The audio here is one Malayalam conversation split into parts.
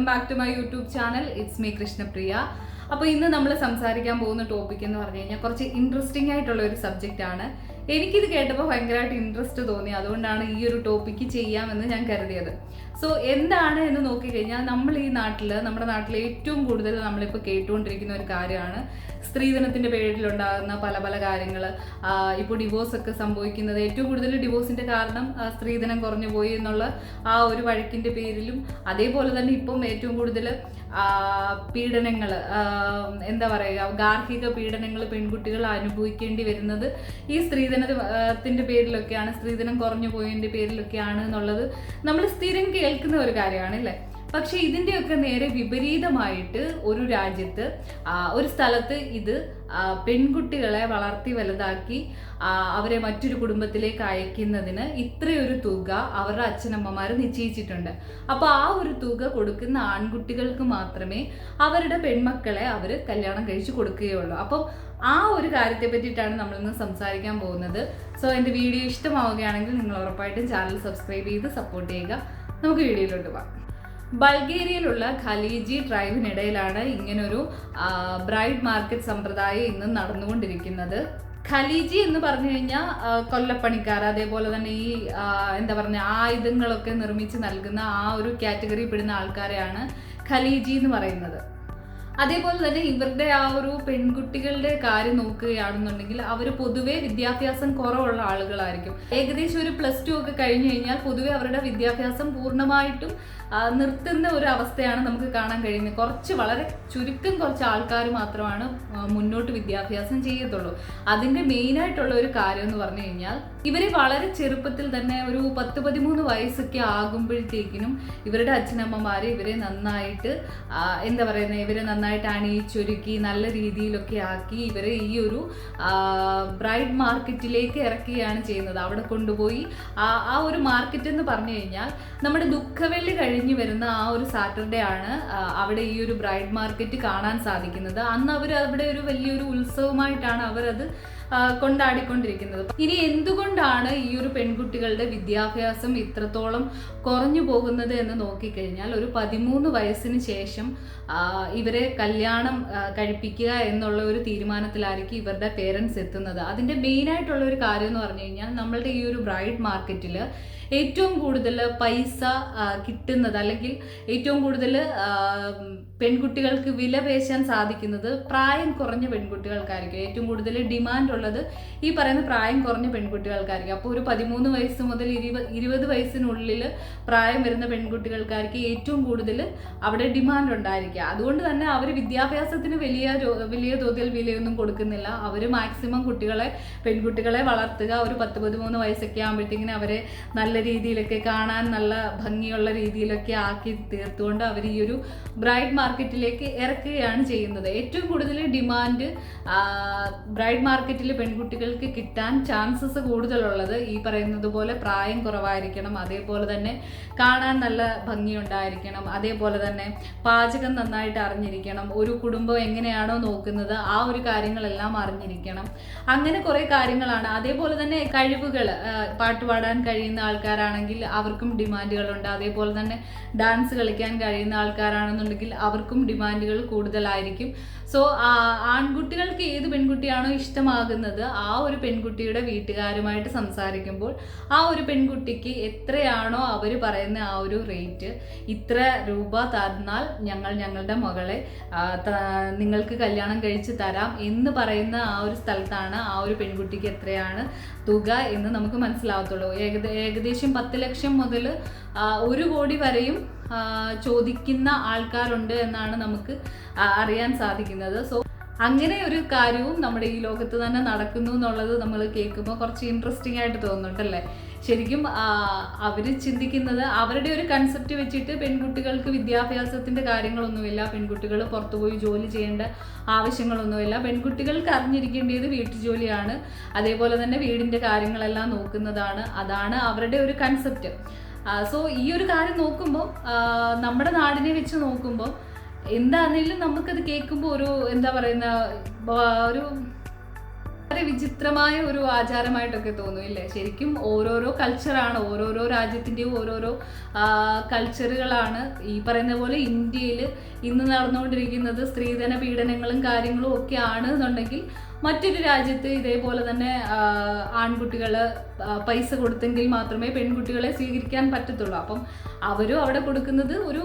Welcome back to my YouTube channel. It's me Krishnapriya. അപ്പോൾ ഇന്ന് നമ്മൾ സംസാരിക്കാൻ പോകുന്ന ടോപ്പിക് എന്ന് പറഞ്ഞു കഴിഞ്ഞാൽ കുറച്ച് ഇൻട്രസ്റ്റിംഗ് ആയിട്ടുള്ള ഒരു സബ്ജക്റ്റ് ആണ്. എനിക്കിത് കേട്ടപ്പോൾ ഭയങ്കരമായിട്ട് ഇൻട്രസ്റ്റ് തോന്നി. അതുകൊണ്ടാണ് ഈ ഒരു ടോപ്പിക്ക് ചെയ്യാമെന്ന് ഞാൻ കരുതിയത്. സോ എന്താണ് എന്ന് നോക്കിക്കഴിഞ്ഞാൽ നമ്മൾ ഈ നാട്ടിൽ നമ്മുടെ നാട്ടിൽ ഏറ്റവും കൂടുതൽ നമ്മളിപ്പോൾ കേട്ടുകൊണ്ടിരിക്കുന്ന ഒരു കാര്യമാണ് സ്ത്രീധനത്തിന്റെ പേരിലുണ്ടാകുന്ന പല പല കാര്യങ്ങൾ ഇപ്പോൾ ഡിവോഴ്സ് ഒക്കെ സംഭവിക്കുന്നത് ഏറ്റവും കൂടുതൽ ഡിവോഴ്സിന്റെ കാരണം സ്ത്രീധനം കുറഞ്ഞു പോയി എന്നുള്ള ആ ഒരു വഴക്കിന്റെ പേരിലും അതേപോലെ തന്നെ ഇപ്പം ഏറ്റവും കൂടുതൽ പീഡനങ്ങൾ എന്താ പറയുക ഗാർഹിക പീഡനങ്ങൾ പെൺകുട്ടികൾ അനുഭവിക്കേണ്ടി വരുന്നത് ഈ സ്ത്രീധനത്തിന്റെ പേരിലൊക്കെയാണ് സ്ത്രീധനം കുറഞ്ഞു പോയതിന്റെ പേരിലൊക്കെയാണ് എന്നുള്ളത് നമ്മൾ സ്ഥിരം കേൾക്കുന്ന ഒരു കാര്യമാണ് അല്ലേ പക്ഷെ ഇതിന്റെയൊക്കെ നേരെ വിപരീതമായിട്ട് ഒരു രാജ്യത്ത് ഒരു സ്ഥലത്ത് ഇത് പെൺകുട്ടികളെ വളർത്തി വലുതാക്കി അവരെ മറ്റൊരു കുടുംബത്തിലേക്ക് അയക്കുന്നതിന് ഇത്രയൊരു തുക അവരുടെ അച്ഛനമ്മമാർ നിശ്ചയിച്ചിട്ടുണ്ട്. അപ്പോൾ ആ ഒരു തുക കൊടുക്കുന്ന ആൺകുട്ടികൾക്ക് മാത്രമേ അവരുടെ പെൺമക്കളെ അവർ കല്യാണം കഴിച്ചു കൊടുക്കുകയുള്ളൂ. അപ്പം ആ ഒരു കാര്യത്തെ പറ്റിയിട്ടാണ് നമ്മൾ ഇന്ന് സംസാരിക്കാൻ പോകുന്നത്. സോ എന്റെ വീഡിയോ ഇഷ്ടമാവുകയാണെങ്കിൽ നിങ്ങൾ ഉറപ്പായിട്ടും ചാനൽ സബ്സ്ക്രൈബ് ചെയ്ത് സപ്പോർട്ട് ചെയ്യുക. നമുക്ക് വീഡിയോയിലോട്ട് പോകാം ബൾഗേറിയയിലുള്ള ഖലീജി ട്രൈബിനിടയിലാണ് ഇങ്ങനൊരു ബ്രൈഡ് മാർക്കറ്റ് സമ്പ്രദായം ഇന്ന് നടന്നുകൊണ്ടിരിക്കുന്നത്. ഖലീജി എന്ന് പറഞ്ഞു കഴിഞ്ഞാൽ കൊല്ലപ്പണിക്കാർ അതേപോലെ തന്നെ ഈ എന്താ പറയുക ആയുധങ്ങളൊക്കെ നിർമ്മിച്ച് നൽകുന്ന ആ ഒരു കാറ്റഗറി പെടുന്ന ആൾക്കാരെയാണ് ഖലീജി എന്ന് പറയുന്നത്. അതേപോലെ തന്നെ ഇവരുടെ ആ ഒരു പെൺകുട്ടികളുടെ കാര്യം നോക്കുകയാണെന്നുണ്ടെങ്കിൽ അവർ പൊതുവെ വിദ്യാഭ്യാസം കുറവുള്ള ആളുകളായിരിക്കും. ഏകദേശം ഒരു പ്ലസ് ടു ഒക്കെ കഴിഞ്ഞു കഴിഞ്ഞാൽ പൊതുവെ അവരുടെ വിദ്യാഭ്യാസം പൂർണമായിട്ടും നിർത്തുന്ന ഒരു അവസ്ഥയാണ് നമുക്ക് കാണാൻ കഴിയുന്നത്. കുറച്ച് വളരെ ചുരുക്കം കുറച്ച് ആൾക്കാർ മാത്രമാണ് മുന്നോട്ട് വിദ്യാഭ്യാസം ചെയ്യത്തുള്ളൂ. അതിന്റെ മെയിനായിട്ടുള്ള ഒരു കാര്യം എന്ന് പറഞ്ഞു കഴിഞ്ഞാൽ ഇവരെ വളരെ ചെറുപ്പത്തിൽ തന്നെ ഒരു പത്ത് പതിമൂന്ന് വയസ്സൊക്കെ ആകുമ്പോഴത്തേക്കിനും ഇവരുടെ അച്ഛനമ്മമാർ ഇവരെ നന്നായിട്ട് എന്താ പറയുന്നത് ഇവരെ നന്നായിട്ട് അണിയിച്ചൊരുക്കി നല്ല രീതിയിലൊക്കെ ആക്കി ഇവരെ ഈ ഒരു ബ്രൈഡ് മാർക്കറ്റിലേക്ക് ഇറക്കുകയാണ് ചെയ്യുന്നത്. അവിടെ കൊണ്ടുപോയി ആ ഒരു മാർക്കറ്റ് എന്ന് പറഞ്ഞു കഴിഞ്ഞാൽ നമ്മുടെ ദുഃഖവെള്ളി കഴിഞ്ഞു വരുന്ന ആ ഒരു സാറ്റർഡേ ആണ് അവിടെ ഈ ഒരു ബ്രൈഡ് മാർക്കറ്റ് കാണാൻ സാധിക്കുന്നത്. അന്ന് അവർ അവിടെ ഒരു വലിയൊരു ഉത്സവമായിട്ടാണ് അവർ അത് കൊണ്ടാടിക്കൊണ്ടിരിക്കുന്നത്. ഇനി എന്തുകൊണ്ടാണ് ഈ ഒരു പെൺകുട്ടികളുടെ വിദ്യാഭ്യാസം ഇത്രത്തോളം കുറഞ്ഞു പോകുന്നത് എന്ന് നോക്കിക്കഴിഞ്ഞാൽ ഒരു പതിമൂന്ന് വയസ്സിന് ശേഷം ഇവരെ കല്യാണം കഴിപ്പിക്കുക എന്നുള്ള ഒരു തീരുമാനത്തിലായിരിക്കും ഇവരുടെ പേരൻസ് എത്തുന്നത്. അതിന്റെ മെയിനായിട്ടുള്ള ഒരു കാര്യം എന്ന് പറഞ്ഞു കഴിഞ്ഞാൽ നമ്മളുടെ ഈ ഒരു ബ്രൈഡ് മാർക്കറ്റിൽ ഏറ്റവും കൂടുതൽ പൈസ കിട്ടുന്നത് അല്ലെങ്കിൽ ഏറ്റവും കൂടുതൽ പെൺകുട്ടികൾക്ക് വില പേശാൻ സാധിക്കുന്നത് പ്രായം കുറഞ്ഞ പെൺകുട്ടികൾക്കായിരിക്കും. ഏറ്റവും കൂടുതൽ ഡിമാൻഡ് ഉള്ളത് ഈ പറയുന്ന പ്രായം കുറഞ്ഞ പെൺകുട്ടികൾക്കായിരിക്കും. അപ്പോൾ ഒരു പതിമൂന്ന് വയസ്സ് മുതൽ ഇരുപത് ഇരുപത് വയസ്സിനുള്ളിൽ പ്രായം വരുന്ന പെൺകുട്ടികൾക്കായിരിക്കും ഏറ്റവും കൂടുതൽ അവിടെ ഡിമാൻഡ് ഉണ്ടായിരിക്കുക. അതുകൊണ്ട് തന്നെ അവർ വിദ്യാഭ്യാസത്തിന് വലിയ വലിയ തോതിൽ വിലയൊന്നും കൊടുക്കുന്നില്ല. അവർ മാക്സിമം കുട്ടികളെ പെൺകുട്ടികളെ വളർത്തുക. ഒരു പത്ത് പതിമൂന്ന് വയസ്സൊക്കെ ആകുമ്പോഴത്തേക്കിനും അവരെ നല്ല രീതിയിലൊക്കെ കാണാൻ നല്ല ഭംഗിയുള്ള രീതിയിലൊക്കെ ആക്കി തീർത്തുകൊണ്ട് അവർ ഈ ഒരു ബ്രൈഡ് മാർക്കറ്റിലേക്ക് ഇറക്കുകയാണ് ചെയ്യുന്നത്. ഏറ്റവും കൂടുതൽ ഡിമാൻഡ് ബ്രൈഡ് മാർക്കറ്റിൽ പെൺകുട്ടികൾക്ക് കിട്ടാൻ ചാൻസസ് കൂടുതലുള്ളത് ഈ പറയുന്നത് പോലെ പ്രായം കുറവായിരിക്കണം അതേപോലെ തന്നെ കാണാൻ നല്ല ഭംഗിയുണ്ടായിരിക്കണം അതേപോലെ തന്നെ പാചകം നന്നായിട്ട് അറിഞ്ഞിരിക്കണം ഒരു കുടുംബം എങ്ങനെയാണോ നോക്കുന്നത് ആ ഒരു കാര്യങ്ങളെല്ലാം അറിഞ്ഞിരിക്കണം. അങ്ങനെ കുറേ കാര്യങ്ങളാണ്. അതേപോലെ തന്നെ കഴിവുകൾ പാട്ട് പാടാൻ കഴിയുന്ന ആൾക്കാരാണെങ്കിൽ അവർക്കും ഡിമാൻഡുകളുണ്ട്. അതേപോലെ തന്നെ ഡാൻസ് കളിക്കാൻ കഴിയുന്ന ആൾക്കാരാണെന്നുണ്ടെങ്കിൽ അവർക്കും ഡിമാൻഡുകൾ കൂടുതലായിരിക്കും. സോ ആൺകുട്ടികൾക്ക് ഏത് പെൺകുട്ടിയാണോ ഇഷ്ടമാകുന്നത് ആ ഒരു പെൺകുട്ടിയുടെ വീട്ടുകാരുമായിട്ട് സംസാരിക്കുമ്പോൾ ആ ഒരു പെൺകുട്ടിക്ക് എത്രയാണോ അവർ പറയുന്ന ആ ഒരു റേറ്റ് ഇത്ര രൂപ തന്നാൽ ഞങ്ങൾ ഞങ്ങളുടെ മകളെ നിങ്ങൾക്ക് കല്യാണം കഴിച്ച് തരാം എന്ന് പറയുന്ന ആ ഒരു സ്ഥലത്താണ് ആ ഒരു പെൺകുട്ടിക്ക് എത്രയാണ് തുക എന്ന് നമുക്ക് മനസ്സിലാവത്തുള്ളൂ ഏകദ ഏകദേശം പത്ത് ലക്ഷം മുതൽ ഒരു കോടി വരെയും ചോദിക്കുന്ന ആൾക്കാരുണ്ട് എന്നാണ് നമുക്ക് അറിയാൻ സാധിക്കുന്നത്. സോ അങ്ങനെ ഒരു കാര്യവും നമ്മുടെ ഈ ലോകത്ത് തന്നെ നടക്കുന്നു എന്നുള്ളത് നമ്മൾ കേൾക്കുമ്പോൾ കുറച്ച് ഇൻട്രസ്റ്റിംഗ് ആയിട്ട് തോന്നുന്നുണ്ടല്ലേ? ശരിക്കും അവർ ചിന്തിക്കുന്നത് അവരുടെ ഒരു കൺസെപ്റ്റ് വെച്ചിട്ട് പെൺകുട്ടികൾക്ക് വിദ്യാഭ്യാസത്തിന്റെ കാര്യങ്ങളൊന്നുമില്ല പെൺകുട്ടികൾ പുറത്തുപോയി ജോലി ചെയ്യേണ്ട ആവശ്യങ്ങളൊന്നുമില്ല. പെൺകുട്ടികൾക്ക് അറിഞ്ഞിരിക്കേണ്ടത് വീട്ടുജോലിയാണ് അതേപോലെ തന്നെ വീടിന്റെ കാര്യങ്ങളെല്ലാം നോക്കുന്നതാണ് അതാണ് അവരുടെ ഒരു കൺസെപ്റ്റ് സോ ഈ ഒരു കാര്യം നോക്കുമ്പോൾ നമ്മുടെ നാടിനെ വെച്ച് നോക്കുമ്പോൾ എന്താണെങ്കിലും നമുക്കത് കേൾക്കുമ്പോൾ ഒരു എന്താ പറയുന്ന ഒരു വളരെ വിചിത്രമായ ഒരു ആചാരമായിട്ടൊക്കെ തോന്നും ഇല്ലേ? ശരിക്കും ഓരോരോ കൾച്ചറാണ് ഓരോരോ രാജ്യത്തിന്റെയും ഓരോരോ കൾച്ചറുകളാണ് ഈ പറയുന്ന പോലെ ഇന്ത്യയിൽ ഇന്ന് നടന്നുകൊണ്ടിരിക്കുന്നത്. സ്ത്രീധന പീഡനങ്ങളും കാര്യങ്ങളും ഒക്കെ ആണ് എന്നുണ്ടെങ്കിൽ മറ്റൊരു രാജ്യത്ത് ഇതേപോലെ തന്നെ ആൺകുട്ടികൾ പൈസ കൊടുത്തെങ്കിൽ മാത്രമേ പെൺകുട്ടികളെ സ്വീകരിക്കാൻ പറ്റത്തുള്ളൂ. അപ്പം അവരും അവിടെ കൊടുക്കുന്നത് ഒരു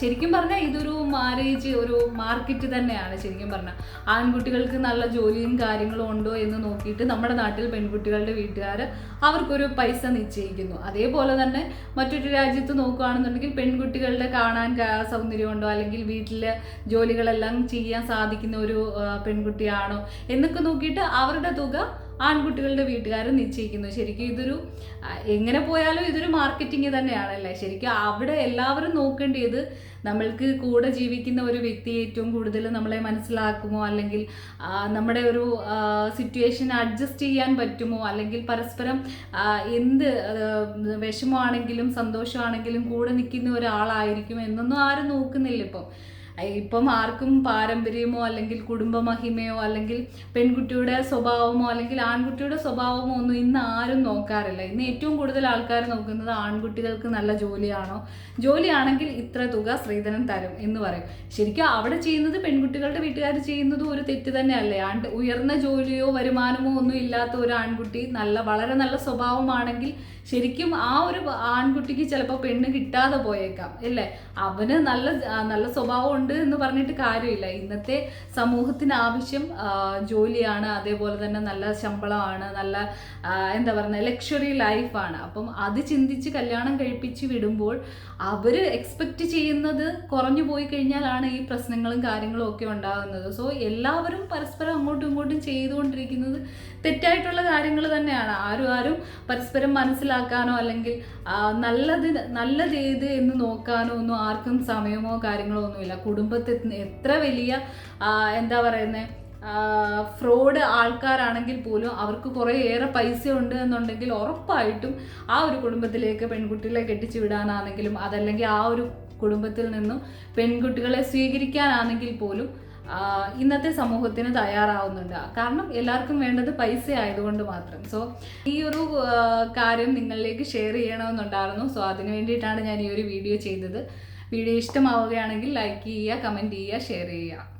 ശരിക്കും പറഞ്ഞാൽ ഇതൊരു മാരേജ് ഒരു മാർക്കറ്റ് തന്നെയാണ് ശരിക്കും പറഞ്ഞാൽ ആൺകുട്ടികൾക്ക് നല്ല ജോലിയും കാര്യങ്ങളും ഉണ്ടോ എന്ന് നോക്കിയിട്ട് നമ്മുടെ നാട്ടിൽ പെൺകുട്ടികളുടെ വീട്ടുകാർ അവർക്കൊരു പൈസ നിശ്ചയിക്കുന്നു. അതേപോലെ തന്നെ മറ്റൊരു രാജ്യത്ത് നോക്കുകയാണെന്നുണ്ടെങ്കിൽ പെൺകുട്ടികളുടെ കാണാൻ സൗന്ദര്യമുണ്ടോ അല്ലെങ്കിൽ വീട്ടിലെ ജോലികളെല്ലാം ചെയ്യാൻ സാധിക്കുന്ന ഒരു പെൺകുട്ടിയാണോ? പെൺകുട്ടിയാണോ എന്നൊക്കെ നോക്കിയിട്ട് അവരുടെ തുക ആൺകുട്ടികളുടെ വീട്ടുകാർ നിശ്ചയിക്കുന്നു. ശരിക്കും ഇതൊരു എങ്ങനെ പോയാലും ഇതൊരു മാർക്കറ്റിംഗ് തന്നെയാണല്ലേ? ശരിക്കും അവിടെ എല്ലാവരും നോക്കേണ്ടത് നമ്മൾക്ക് കൂടെ ജീവിക്കുന്ന ഒരു വ്യക്തി ഏറ്റവും കൂടുതൽ നമ്മളെ മനസ്സിലാക്കുമോ? അല്ലെങ്കിൽ നമ്മുടെ ഒരു സിറ്റുവേഷൻ അഡ്ജസ്റ്റ് ചെയ്യാൻ പറ്റുമോ? അല്ലെങ്കിൽ പരസ്പരം എന്ത് വിഷമമാണെങ്കിലും സന്തോഷമാണെങ്കിലും കൂടെ നിൽക്കുന്ന ഒരാളായിരിക്കും എന്നൊന്നും ആരും നോക്കുന്നില്ല ഇപ്പം. ഇപ്പം ആർക്കും പാരമ്പര്യമോ അല്ലെങ്കിൽ കുടുംബ മഹിമയോ അല്ലെങ്കിൽ പെൺകുട്ടിയുടെ സ്വഭാവമോ അല്ലെങ്കിൽ ആൺകുട്ടിയുടെ സ്വഭാവമോ ഒന്നും ഇന്ന് ആരും നോക്കാറില്ല. ഇന്ന് ഏറ്റവും കൂടുതൽ ആൾക്കാർ നോക്കുന്നത് ആൺകുട്ടികൾക്ക് നല്ല ജോലിയാണോ? ജോലിയാണെങ്കിൽ ഇത്ര തുക സ്ത്രീധനം തരും എന്ന് പറയും. ശരിക്കും അവിടെ ചെയ്യുന്നത് പെൺകുട്ടികളുടെ വീട്ടുകാർ ചെയ്യുന്നതും ഒരു തെറ്റ് തന്നെയല്ലേ? ആണ്ട് ഉയർന്ന ജോലിയോ വരുമാനമോ ഒന്നും ഇല്ലാത്ത ഒരു ആൺകുട്ടി നല്ല വളരെ നല്ല സ്വഭാവമാണെങ്കിൽ ശരിക്കും ആ ഒരു ആൺകുട്ടിക്ക് ചിലപ്പോൾ പെണ്ണ് കിട്ടാതെ പോയേക്കാം അല്ലേ? അവന് നല്ല നല്ല സ്വഭാവം ഉണ്ട് എന്ന് പറഞ്ഞിട്ട് കാര്യമില്ല. ഇന്നത്തെ സമൂഹത്തിന് ആവശ്യം ജോലിയാണ് അതേപോലെ തന്നെ നല്ല ശമ്പളമാണ് നല്ല എന്താ പറയുക ലക്ഷറി ലൈഫാണ് അപ്പം അത് ചിന്തിച്ച് കല്യാണം കഴിപ്പിച്ച് വിടുമ്പോൾ അവർ എക്സ്പെക്റ്റ് ചെയ്യുന്നത് കുറഞ്ഞു പോയി കഴിഞ്ഞാലാണ് ഈ പ്രശ്നങ്ങളും കാര്യങ്ങളും ഒക്കെ ഉണ്ടാകുന്നത്. സോ എല്ലാവരും പരസ്പരം അങ്ങോട്ടും ഇങ്ങോട്ടും ചെയ്തുകൊണ്ടിരിക്കുന്നത് തെറ്റായിട്ടുള്ള കാര്യങ്ങൾ തന്നെയാണ്. ആരും ആരും പരസ്പരം മനസ്സിലാക്കാനോ അല്ലെങ്കിൽ നല്ലത് നല്ലത് ഏത് എന്ന് നോക്കാനോ ഒന്നും ആർക്കും സമയമോ കാര്യങ്ങളോ ഒന്നുമില്ല. കുടുംബത്തിൽ എത്ര വലിയ എന്താ പറയുന്നത് ഫ്രോഡ് ആൾക്കാരാണെങ്കിൽ പോലും അവർക്ക് കുറേ ഏറെ പൈസ ഉണ്ട് എന്നുണ്ടെങ്കിൽ ഉറപ്പായിട്ടും ആ ഒരു കുടുംബത്തിലേക്ക് പെൺകുട്ടികളെ കെട്ടിച്ചു വിടാനാണെങ്കിലും അതല്ലെങ്കിൽ ആ ഒരു കുടുംബത്തിൽ നിന്നും പെൺകുട്ടികളെ സ്വീകരിക്കാനാണെങ്കിൽ പോലും ഇന്നത്തെ സമൂഹത്തിന് തയ്യാറാവുന്നുണ്ട്. കാരണം എല്ലാവർക്കും വേണ്ടത് പൈസ ആയതുകൊണ്ട് മാത്രം. സോ ഈ ഒരു കാര്യം നിങ്ങളിലേക്ക് ഷെയർ ചെയ്യണമെന്നുണ്ടായിരുന്നു. സോ അതിന് വേണ്ടിയിട്ടാണ് ഞാൻ ഈ ഒരു വീഡിയോ ചെയ്തത്. വീഡിയോ ഇഷ്ടമാവുകയാണെങ്കിൽ ലൈക്ക് ചെയ്യുക കമന്റ് ചെയ്യുക ഷെയർ ചെയ്യുക.